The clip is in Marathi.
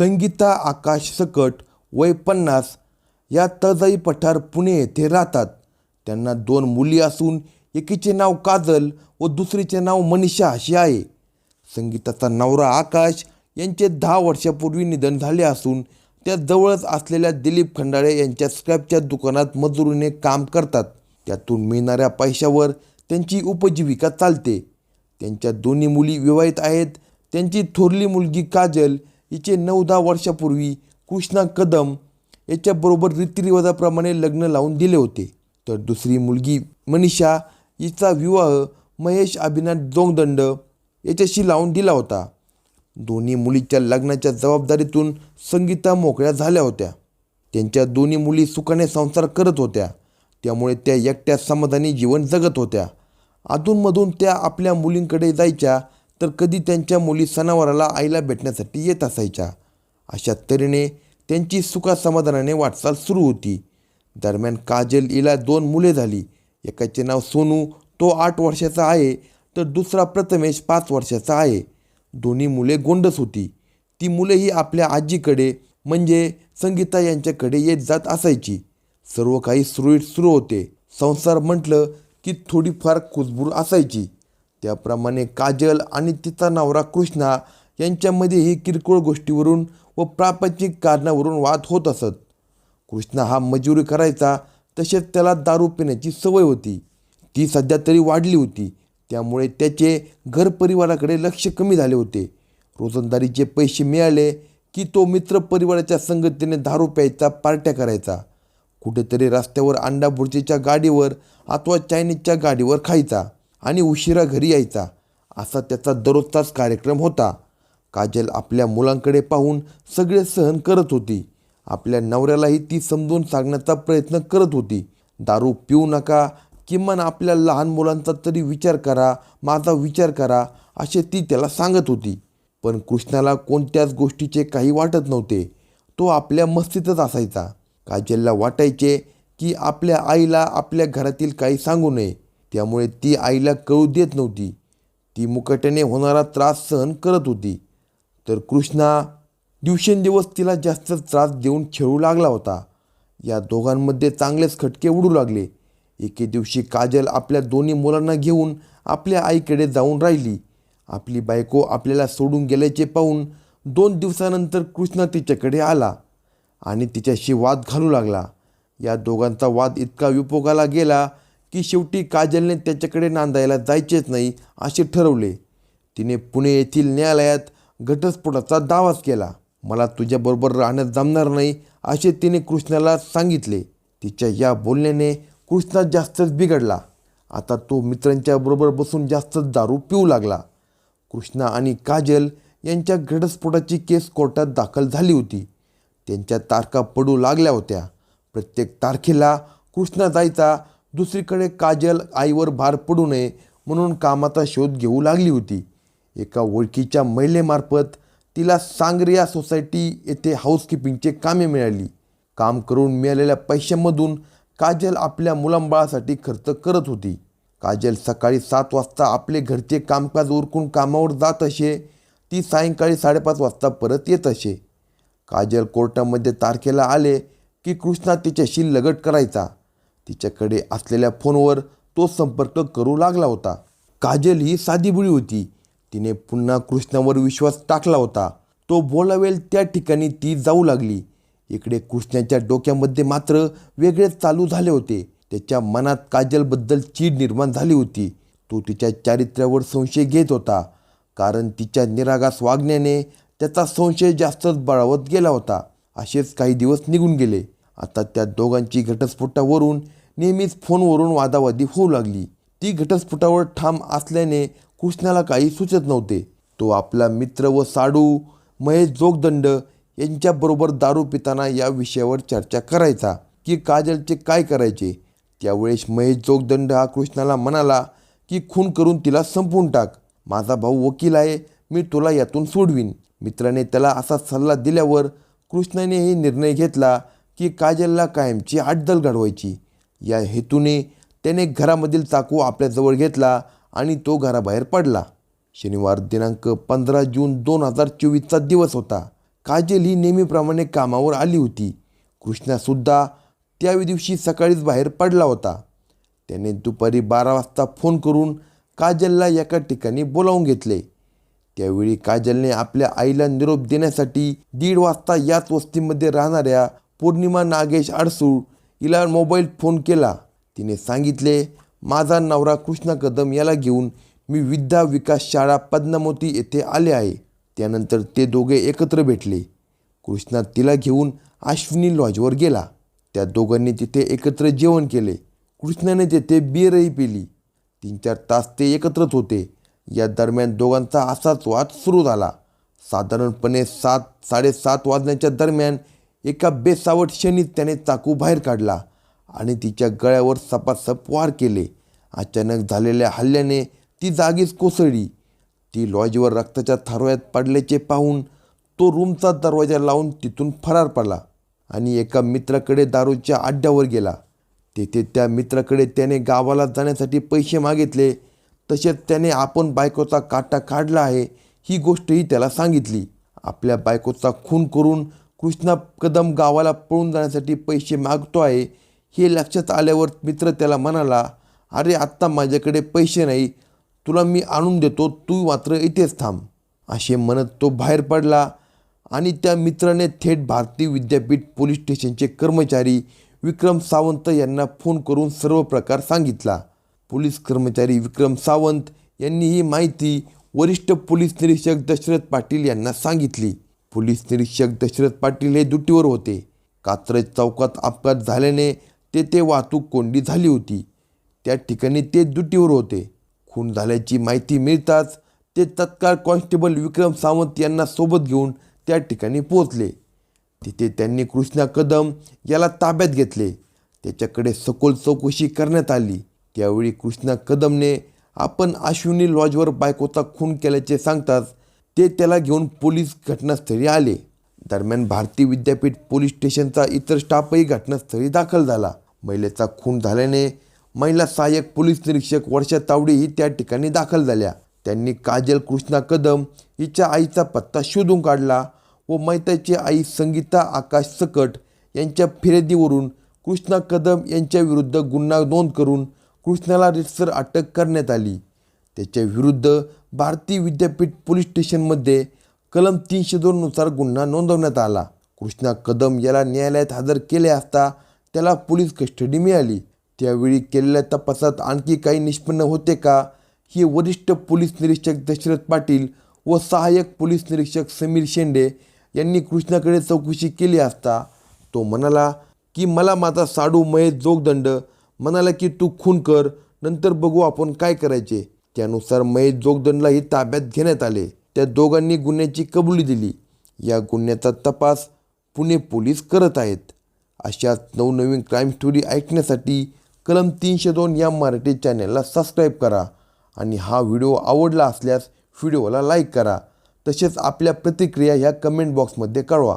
संगीता आकाश सकट वय पन्नास या तजाई पठार पुणे येथे राहतात. त्यांना दोन मुली असून एकीचे नाव काजल व दुसरीचे नाव मनीषा अशी आहे. संगीताचा नवरा आकाश यांचे दहा वर्षापूर्वी निधन झाले असून त्या जवळच असलेल्या दिलीप खंडाळे यांच्या स्क्रॅपच्या दुकानात मजुरीने काम करतात. त्यातून मिळणाऱ्या पैशावर त्यांची उपजीविका चालते. त्यांच्या दोन्ही मुली विवाहित आहेत. त्यांची थोरली मुलगी काजल हिचे नऊ दहा वर्षापूर्वी कृष्णा कदम याच्याबरोबर रीतिरिवाजाप्रमाणे लग्न लावून दिले होते. तर दुसरी मुलगी मनीषा हिचा विवाह महेश अभिनाथ जोगदंड याच्याशी लावून दिला होता. दोन्ही मुलीच्या लग्नाच्या जबाबदारीतून संगीता मोकळ्या झाल्या होत्या. त्यांच्या दोन्ही मुली सुखाने संसार करत होत्या. त्यामुळे त्या एकट्या समाधानी जीवन जगत होत्या. अधूनमधून त्या आपल्या मुलींकडे जायच्या तर कधी त्यांच्या मुली सणावाराला आईला भेटण्यासाठी येत असायच्या. अशा तऱ्हेने त्यांची सुखासमाधानाने वाटचाल सुरू होती. दरम्यान काजल हिला दोन मुले झाली. एकाचे नाव सोनू तो आठ वर्षाचा आहे तर दुसरा प्रथमेश पाच वर्षाचा आहे. दोन्ही मुले गोंडस होती. ती मुलेही आपल्या आजीकडे म्हणजे संगीता यांच्याकडे येत जात असायची. सर्व काही सुरळीत सुरू होते. संसार म्हटलं की थोडीफार कुजबूर असायची. त्याप्रमाणे काजल आणि तिचा नवरा कृष्णा यांच्यामध्येही किरकोळ गोष्टीवरून व प्रापंचिक कारणावरून वाद होत असत. कृष्णा हा मजुरी करायचा तसेच त्याला दारू पिण्याची सवय होती. ती सध्या तरी वाढली होती. त्यामुळे त्याचे घर परिवाराकडे लक्ष कमी झाले होते. रोजंदारीचे पैसे मिळाले की तो मित्र परिवाराच्या संगतीने दारू प्यायचा पार्ट्या करायचा. कुठेतरी रस्त्यावर अंडा बुर्जीच्या गाडीवर अथवा चायनीजच्या गाडीवर खायचा. आणि उशिरा घरी यायचा. असा त्याचा दररोजचाच कार्यक्रम होता. काजल आपल्या मुलांकडे पाहून सगळे सहन करत होती. आपल्या नवऱ्यालाही ती समजून सांगण्याचा प्रयत्न करत होती. दारू पिऊ नका किमान आपल्या लहान मुलांचा तरी विचार करा माझा विचार करा असे ती त्याला सांगत होती. पण कृष्णाला कोणत्याच गोष्टीचे काही वाटत नव्हते. तो आपल्या मस्तीतच असायचा. काजलला वाटायचे की आपल्या आईला आपल्या घरातील काही सांगू नये. त्यामुळे ती आईला कळू देत नव्हती. ती मुकट्याने होणारा त्रास सहन करत होती. तर कृष्णा दिवसेंदिवस तिला जास्त त्रास देऊन खेळू लागला होता. या दोघांमध्ये चांगलेच खटके उडू लागले. एके दिवशी काजल आपल्या दोन्ही मुलांना घेऊन आपल्या आईकडे जाऊन राहिली. आपली बायको आपल्याला सोडून गेल्याचे पाहून दोन दिवसानंतर कृष्णा तिच्याकडे आला आणि तिच्याशी वाद घालू लागला. या दोघांचा वाद इतका विपोगाला गेला की शेवटी काजलने त्याच्याकडे नांदायला जायचेच नाही असे ठरवले. तिने पुणे येथील न्यायालयात घटस्फोटाचा दावाच केला. मला तुझ्याबरोबर राहण्यात जमणार नाही असे तिने कृष्णाला सांगितले. तिच्या या बोलण्याने कृष्णा जास्तच बिघडला. आता तो मित्रांच्या बरोबर बसून जास्तच दारू पिऊ लागला. कृष्णा आणि काजल यांच्या घटस्फोटाची केस कोर्टात दाखल झाली होती. त्यांच्या तारखा पडू लागल्या होत्या. प्रत्येक तारखेला कृष्णा जायचा दुसरीकडे काजल आईवर भार पडू नये म्हणून कामाचा शोध घेऊ लागली होती. एका ओळखीच्या महिलेमार्फत तिला सांगरिया सोसायटी येथे हाऊसकीपिंगचे कामे मिळाली. काम करून मिळालेल्या पैशांमधून काजल आपल्या मुलांबाळासाठी खर्च करत होती. काजल सकाळी सात वाजता आपले घरचे कामकाज उरकून कामावर जात असे ती सायंकाळी साडेपाच वाजता परत येत असे. काजल कोर्टामध्ये तारखेला आले की कृष्णा तिच्याशी लगट करायचा. तिच्याकडे असलेल्या फोनवर तो संपर्क करू लागला होता. काजल ही साधीबुळी होती. तिने पुन्हा कृष्णावर विश्वास टाकला होता. तो बोलावेल त्या ठिकाणी ती जाऊ लागली. इकडे कृष्णाच्या डोक्यामध्ये मात्र वेगळेच चालू झाले होते. त्याच्या मनात काजलबद्दल चीड निर्माण झाली होती. तो तिच्या चारित्र्यावर संशय घेत होता. कारण तिच्या निरागास वागण्याने त्याचा संशय जास्तच बळावत गेला होता. असेच काही दिवस निघून गेले. आता त्या दोघांची घटस्फोटावरून नेहमीच फोनवरून वादावादी होऊ लागली. ती घटस्फोटावर ठाम असल्याने कृष्णाला काही सुचत नव्हते. तो आपला मित्र व साडू महेश जोगदंड यांच्याबरोबर दारू पिताना या विषयावर चर्चा करायचा की काजलचे काय करायचे. त्यावेळेस महेश जोगदंड हा कृष्णाला म्हणाला की खून करून तिला संपवून टाक. माझा भाऊ वकील आहे मी तुला यातून सोडवीन. मित्राने त्याला असा सल्ला दिल्यावर कृष्णानेही निर्णय घेतला की काजलला कायमची आडदल घडवायची. या हेतूने त्याने घरामधील चाकू आपल्याजवळ घेतला आणि तो घराबाहेर पडला. शनिवार दिनांक पंधरा जून दोन हजार चोवीसचा दिवस होता. काजल ही नेहमीप्रमाणे कामावर आली होती. कृष्णासुद्धा त्या दिवशी सकाळीच बाहेर पडला होता. त्याने दुपारी बारा वाजता फोन करून काजलला एका ठिकाणी बोलावून घेतले. त्यावेळी काजलने आपल्या आईला निरोप देण्यासाठी दीड वाजता याच वस्तीमध्ये राहणाऱ्या पौर्णिमा नागेश अडसूळ हिला मोबाईल फोन केला. तिने सांगितले माझा नवरा कृष्णा कदम याला घेऊन मी विद्या विकास शाळा पद्मावती येथे आले आहे. त्यानंतर ते दोघे एकत्र भेटले. कृष्णा तिला घेऊन अश्विनी लॉजवर गेला. त्या दोघांनी तिथे एकत्र जेवण केले. कृष्णाने तेथे बिअरही पिली. तीन चार तास ते एकत्रच होते. या दरम्यान दोघांचा असाच वाद सुरू झाला. साधारणपणे सात साडेसात वाजण्याच्या दरम्यान एका बेसावट क्षणीत त्याने चाकू बाहेर काढला आणि तिच्या गळ्यावर सपासप वार केले. अचानक झालेल्या हल्ल्याने ती जागीच कोसळली. ती लॉजवर रक्ताच्या थारोळ्यात पडल्याचे पाहून तो रूमचा दरवाजा लावून तिथून फरार पडला आणि एका मित्राकडे दारूच्या अड्ड्यावर गेला. तेथे त्या मित्राकडे त्याने गावाला जाण्यासाठी पैसे मागितले. तसेच त्याने आपण बायकोचा काटा काढला आहे ही गोष्टही त्याला सांगितली. आपल्या बायकोचा खून करून कृष्णा कदम गावाला पळून जाण्यासाठी पैसे मागतो आहे हे लक्षात आल्यावर मित्र त्याला म्हणाला अरे आत्ता माझ्याकडे पैसे नाही तुला मी आणून देतो तू मात्र इथेच थांब. असे म्हणत तो बाहेर पडला आणि त्या मित्राने थेट भारतीय विद्यापीठ पोलीस स्टेशनचे कर्मचारी विक्रम सावंत यांना फोन करून सर्व प्रकार सांगितला. पोलीस कर्मचारी विक्रम सावंत यांनी ही माहिती वरिष्ठ पोलीस निरीक्षक दशरथ पाटील यांना सांगितली. पोलीस निरीक्षक दशरथ पाटील हे ड्युटीवर होते. कात्रज चौकात अपघात झाल्याने तेथे वाहतूक कोंडी झाली होती. त्या ठिकाणी ते ड्युटीवर होते. खून झाल्याची माहिती मिळताच ते तत्काळ कॉन्स्टेबल विक्रम सावंत यांना सोबत घेऊन त्या ठिकाणी पोहोचले. तिथे त्यांनी कृष्णा कदम याला ताब्यात घेतले. त्याच्याकडे सखोल चौकशी करण्यात आली. त्यावेळी कृष्णा कदमने आपण अश्विनी लॉजवर बायकोचा खून केल्याचे सांगताच ते त्याला घेऊन पोलीस घटनास्थळी आले. दरम्यान भारतीय विद्यापीठ पोलीस स्टेशनचा इतर स्टाफही घटनास्थळी दाखल झाला. महिलेचा खून झाल्याने महिला सहाय्यक पोलीस निरीक्षक वर्षा तावडेही त्या ठिकाणी दाखल झाल्या. त्यांनी काजल कृष्णा कदम हिच्या आईचा पत्ता शोधून काढला व मैताची आई संगीता आकाश सकट यांच्या फिर्यादीवरून कृष्णा कदम यांच्याविरुद्ध गुन्हा नोंद करून कृष्णाला रितसर अटक करण्यात आली. त्याच्या विरुद्ध भारतीय विद्यापीठ पोलीस स्टेशनमध्ये कलम तीनशे दोननुसार गुन्हा नोंदवण्यात आला. कृष्णा कदम याला न्यायालयात हजर केले असता त्याला पोलीस कस्टडी मिळाली. त्यावेळी केलेल्या तपासात आणखी काही निष्पन्न होते का? हे वरिष्ठ पोलीस निरीक्षक दशरथ पाटील व सहाय्यक पोलीस निरीक्षक समीर शेंडे यांनी कृष्णाकडे चौकशी केली असता तो म्हणाला की मला माझा साडू महेश जोगदंड म्हणाला की तू खून कर नंतर बघू आपण काय करायचे. त्यानुसार महेश जोगदंडलाही ताब्यात घेण्यात आले. त्या दोघांनी गुन्ह्याची कबुली दिली. या गुन्ह्याचा तपास पुणे पोलीस करत आहेत. अशाच नवनवीन क्राईम स्टोरी ऐकण्यासाठी कलम तीनशे दोन या मराठी चॅनलला सबस्क्राईब करा आणि हा व्हिडिओ आवडला असल्यास व्हिडिओला लाईक करा. तसेच आपल्या प्रतिक्रिया ह्या कमेंट बॉक्समध्ये कळवा.